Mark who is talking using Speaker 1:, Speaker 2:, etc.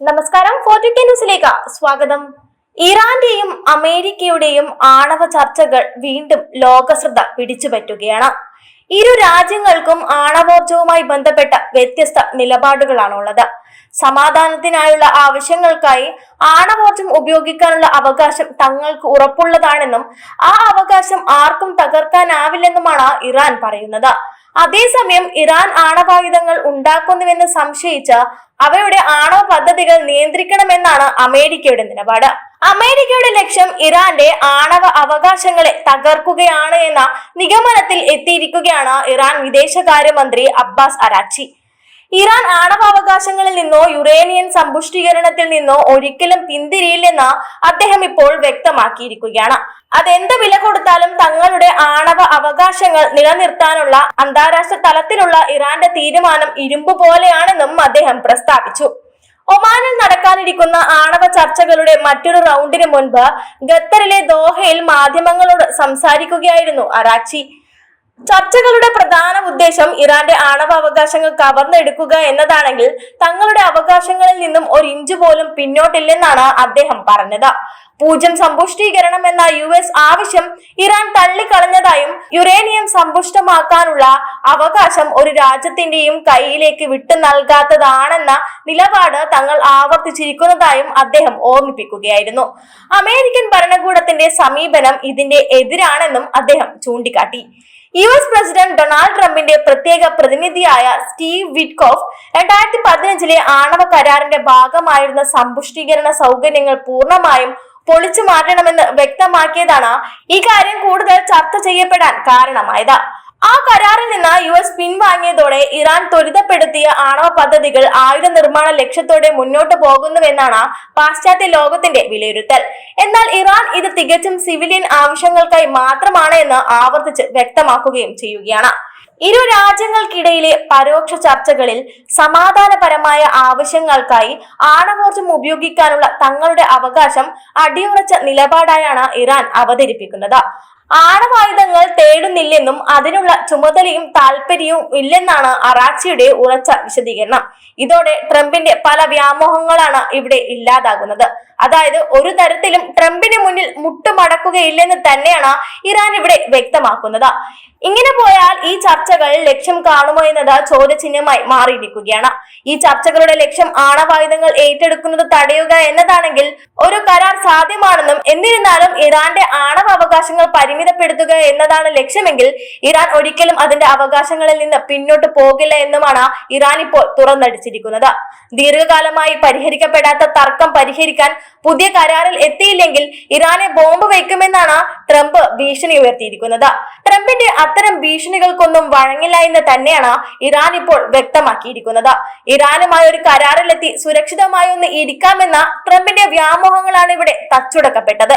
Speaker 1: നമസ്കാരം. ഫോർട്ടി ന്യൂസിലേക്ക് സ്വാഗതം. ഇറാന്റെയും അമേരിക്കയുടെയും ആണവ ചർച്ചകൾ വീണ്ടും ലോകശ്രദ്ധ പിടിച്ചുപറ്റുകയാണ്. ഇരു രാജ്യങ്ങൾക്കും ആണവോർജവുമായി ബന്ധപ്പെട്ട വ്യത്യസ്ത നിലപാടുകളാണുള്ളത്. സമാധാനത്തിനായുള്ള ആവശ്യങ്ങൾക്കായി ആണവോർജം ഉപയോഗിക്കാനുള്ള അവകാശം തങ്ങൾക്ക് ഉറപ്പുള്ളതാണെന്നും ആ അവകാശം ആർക്കും തകർക്കാനാവില്ലെന്നുമാണ് ഇറാൻ പറയുന്നത്. അതേസമയം ഇറാൻ ആണവായുധങ്ങൾ ഉണ്ടാക്കുന്നുവെന്ന് സംശയിച്ച് അവയുടെ ആണവ പദ്ധതികൾ നിയന്ത്രിക്കണമെന്നാണ് അമേരിക്കയുടെ നിലപാട്. അമേരിക്കയുടെ ലക്ഷ്യം ഇറാന്റെ ആണവ അവകാശങ്ങളെ തകർക്കുകയാണ് എന്ന നിഗമനത്തിൽ എത്തിയിരിക്കുകയാണ് ഇറാൻ വിദേശകാര്യമന്ത്രി അബ്ബാസ് അരാച്ചി ഇറാൻ ആണവാവകാശങ്ങളിൽ നിന്നോ യുറേനിയൻ സമ്പുഷ്ടീകരണത്തിൽ നിന്നോ ഒരിക്കലും പിന്തിരിയില്ലെന്ന് അദ്ദേഹം ഇപ്പോൾ വ്യക്തമാക്കിയിരിക്കുകയാണ്. അതെന്ത് വില കൊടുത്താലും തങ്ങളുടെ ആണവ അവകാശങ്ങൾ നിലനിർത്താനുള്ള അന്താരാഷ്ട്ര തലത്തിലുള്ള ഇറാന്റെ തീരുമാനം ഇരുമ്പ് പോലെയാണെന്നും അദ്ദേഹം പ്രസ്താവിച്ചു. ഒമാനിൽ നടക്കാനിരിക്കുന്ന ആണവ ചർച്ചകളുടെ മറ്റൊരു റൗണ്ടിന് മുൻപ് ഖത്തറിലെ ദോഹയിൽ മാധ്യമങ്ങളോട് സംസാരിക്കുകയായിരുന്നു അറാച്ചി. ചർച്ചകളുടെ പ്രധാന ഉദ്ദേശം ഇറാന്റെ ആണവ അവകാശങ്ങൾ കവർന്നെടുക്കുക എന്നതാണെങ്കിൽ തങ്ങളുടെ അവകാശങ്ങളിൽ നിന്നും ഒരു ഇഞ്ച് പോലും പിന്നോട്ടില്ലെന്നാണ് അദ്ദേഹം പറഞ്ഞത്. പൂജ്യം സമ്പുഷ്ടീകരണം എന്ന യു എസ് ആവശ്യം ഇറാൻ തള്ളിക്കളഞ്ഞതായും യുറേനിയം സമ്പുഷ്ടമാക്കാനുള്ള അവകാശം ഒരു രാജ്യത്തിന്റെയും കയ്യിലേക്ക് വിട്ടു നൽകാത്തതാണെന്ന നിലപാട് തങ്ങൾ ആവർത്തിച്ചിരിക്കുന്നതായും അദ്ദേഹം ഓർമ്മിപ്പിക്കുകയായിരുന്നു. അമേരിക്കൻ ഭരണകൂടത്തിന്റെ സമീപനം ഇതിന്റെ എതിരാണെന്നും അദ്ദേഹം ചൂണ്ടിക്കാട്ടി. യു എസ് പ്രസിഡന്റ് ഡൊണാൾഡ് ട്രംപിന്റെ പ്രത്യേക പ്രതിനിധിയായ സ്റ്റീവ് വിറ്റ്കോഫ് രണ്ടായിരത്തി പതിനഞ്ചിലെ ആണവ കരാറിന്റെ ഭാഗമായിരുന്ന സമ്പുഷ്ടീകരണ സൗകര്യങ്ങൾ പൂർണമായും പൊളിച്ചു മാറ്റണമെന്ന് വ്യക്തമാക്കിയതാണ് ഈ കാര്യം കൂടുതൽ ചർച്ച ചെയ്യപ്പെടാൻ കാരണമായത്. ആ കരാറിൽ നിന്ന് യു എസ് പിൻവാങ്ങിയതോടെ ഇറാൻ ത്വരിതപ്പെടുത്തിയ ആണവ പദ്ധതികൾ ആയുധ നിർമ്മാണ ലക്ഷ്യത്തോടെ മുന്നോട്ട് പോകുന്നുവെന്നാണ് പാശ്ചാത്യ ലോകത്തിന്റെ വിലയിരുത്തൽ. എന്നാൽ ഇറാൻ ഇത് തികച്ചും സിവിലിയൻ ആവശ്യങ്ങൾക്കായി മാത്രമാണ് എന്ന് ആവർത്തിച്ച് വ്യക്തമാക്കുകയും ചെയ്യുകയാണ്. ഇരു രാജ്യങ്ങൾക്കിടയിലെ പരോക്ഷ ചർച്ചകളിൽ സമാധാനപരമായ ആവശ്യങ്ങൾക്കായി ആണവോർജം ഉപയോഗിക്കാനുള്ള തങ്ങളുടെ അവകാശം അടിയുറച്ച നിലപാടായാണ് ഇറാൻ അവതരിപ്പിക്കുന്നത്. ആണവായുധങ്ങൾ തേടുന്നില്ലെന്നും അതിനുള്ള ചുമതലയും താല്പര്യവും ഇല്ലെന്നാണ് അറാച്ചിയുടെ ഉറച്ച വിശദീകരണം. ഇതോടെ ട്രംപിന്റെ പല വ്യാമോഹങ്ങളാണ് ഇവിടെ ഇല്ലാതാകുന്നത്. അതായത് ഒരു തരത്തിലും ട്രംപിന് മുന്നിൽ മുട്ടുമടക്കുകയില്ലെന്ന് തന്നെയാണ് ഇറാൻ ഇവിടെ വ്യക്തമാക്കുന്നത്. ഇങ്ങനെ പോയാൽ ഈ ചർച്ചകൾ ലക്ഷ്യം കാണുമോ എന്നത് ചോദ്യചിഹ്നമായി മാറിയിരിക്കുകയാണ്. ഈ ചർച്ചകളുടെ ലക്ഷ്യം ആണവായുധങ്ങൾ ഏറ്റെടുക്കുന്നത് തടയുക എന്നതാണെങ്കിൽ ഒരു കരാർ സാധ്യമാണെന്നും എന്നിരുന്നാലും ഇറാന്റെ ആണവ അവകാശങ്ങൾ പരിമിതപ്പെടുത്തുക എന്നതാണ് ലക്ഷ്യമെങ്കിൽ ഇറാൻ ഒരിക്കലും അതിന്റെ അവകാശങ്ങളിൽ നിന്ന് പിന്നോട്ട് പോകില്ല എന്നുമാണ് ഇറാൻ ഇപ്പോൾ തുറന്നടിച്ചിരിക്കുന്നത്. ദീർഘകാലമായി പരിഹരിക്കപ്പെടാത്ത തർക്കം പരിഹരിക്കാൻ പുതിയ കരാറിൽ എത്തിയില്ലെങ്കിൽ ഇറാനെ ബോംബ് വയ്ക്കുമെന്നാണ് ട്രംപ് ഭീഷണി ഉയർത്തിയിരിക്കുന്നത്. ട്രംപിന്റെ അത്തരം ഭീഷണികൾക്കൊന്നും വഴങ്ങില്ല എന്ന് തന്നെയാണ് ഇറാൻ ഇപ്പോൾ വ്യക്തമാക്കിയിരിക്കുന്നത്. ഇറാനുമായി ഒരു കരാറിലെത്തി സുരക്ഷിതമായി ഒന്ന് ഇരിക്കാമെന്ന ട്രംപിന്റെ വ്യാമോഹങ്ങളാണ് ഇവിടെ തച്ചുടക്കപ്പെട്ടത്.